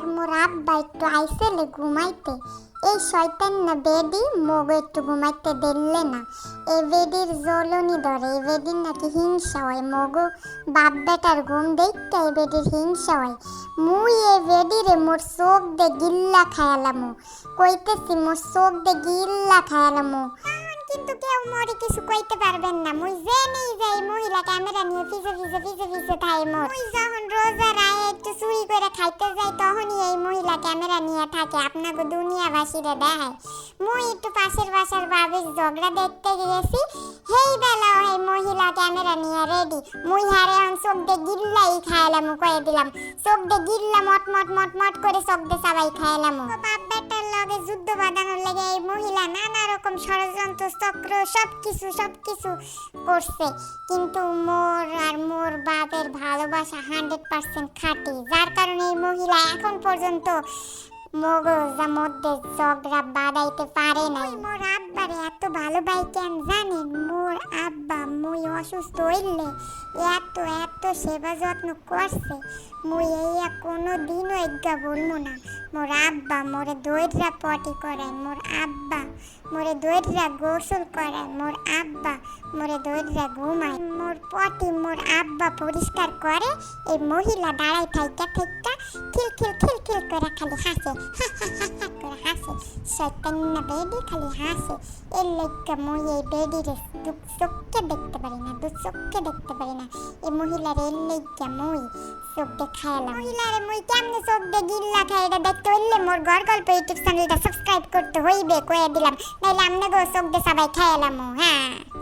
আর মোর আব্বা একটু আইসেলে ঘুমাইতে। এই শয়তান না বেডি মগো একটু ঘুমাইতে দিলে না। এ বেডির জ্বলনি ধরে এই বেডির নাকি হিংসা হয় মগো। বাপ বেটার ঘুম দেখতে এই বেডির হিংসা হয়। মুই এ বেদিরে মোর চোখ দে গিল্লা খায়ালামু কইতেছি মোর চোখ দে গিল্লা খায়ালামু কিন্তু কেউ মরে কিছু কইতে পারবেন না। মুই জেনেই যাই মহিলা ক্যামেরা নিয়ে পিছে পিছে পিছে পিছে থাই মোর। মুই যখন রোজা রায়ে একটু চুরি করে খাইতে যাই তখনই এই মহিলা ক্যামেরা নিয়ে থাকে আপনাকে দুনিয়াবাসীরা দেখায়। মুই একটু পাশের বাসার বাবির ঝগড়া দেখতে গেছি হেই বেলা এই মহিলা ক্যামেরা নিয়ে রেডি মুই হারে অন চোখ দিয়ে গিল্লাই খাইলাম, কয়ে দিলাম চোখ দিয়ে গিল্লা মট মট মট মট করে চোখ দিয়ে সবাই খাইলাম বাপ লগে যুদ্ধ বাঁধানোর লেগে এই মহিলা নানা রকম ষড়যন্ত্র, চক্র সব কিছু সব কিছু করছে। কিন্তু মোর আর মোর বাপের ভালোবাসা হান্ড্রেড পার্সেন্ট খাঁটি। যার কারণে এই মহিলা এখন পর্যন্ত মগজের মধ্যে ঝগড়া বাড়াইতে পারে নাই। মোর আব্বারে এত ভালো ভাই কেন জানেন? মোর আব্বা মুই অসুস্থ হইলে এত এত সেবা যত্ন করছে, মুই কোনো দিনও এজ্ঞা বলব না। মোর আব্বা মোরে দইরা পটি করায়, মোর আব্বা মোরে দইরা গোসল করায়, মোর আব্বা মোরে দইরা ঘুমায়। মোর পটি মোর আব্বা পরিষ্কার করে, এই মহিলা দাঁড়াই থাইকা থাইকা খিল খিল খিল খিল করে খালি হাসে হা হা হা হা করে হাসে শয়তান্না বেডি খালি হাসে এর লেগা মুই এই বেডিরে চোখকে দেখতে পারি না দু চোখকে দেখতে পারি না এই মহিলার এর লেগা মুই চোখ দেখাইলাম মহিলারে মুই কেমনে চোখ দিয়ে গিল্লা খাই এটা দেখতে হইলে মোর ঘর গল্প ইউটিউব চ্যানেলটা সাবস্ক্রাইব করতে হইবে কয়ে দিলাম। নাইলে আমনে গো চোখ দিয়ে সবাই খাইলাম হ্যাঁ।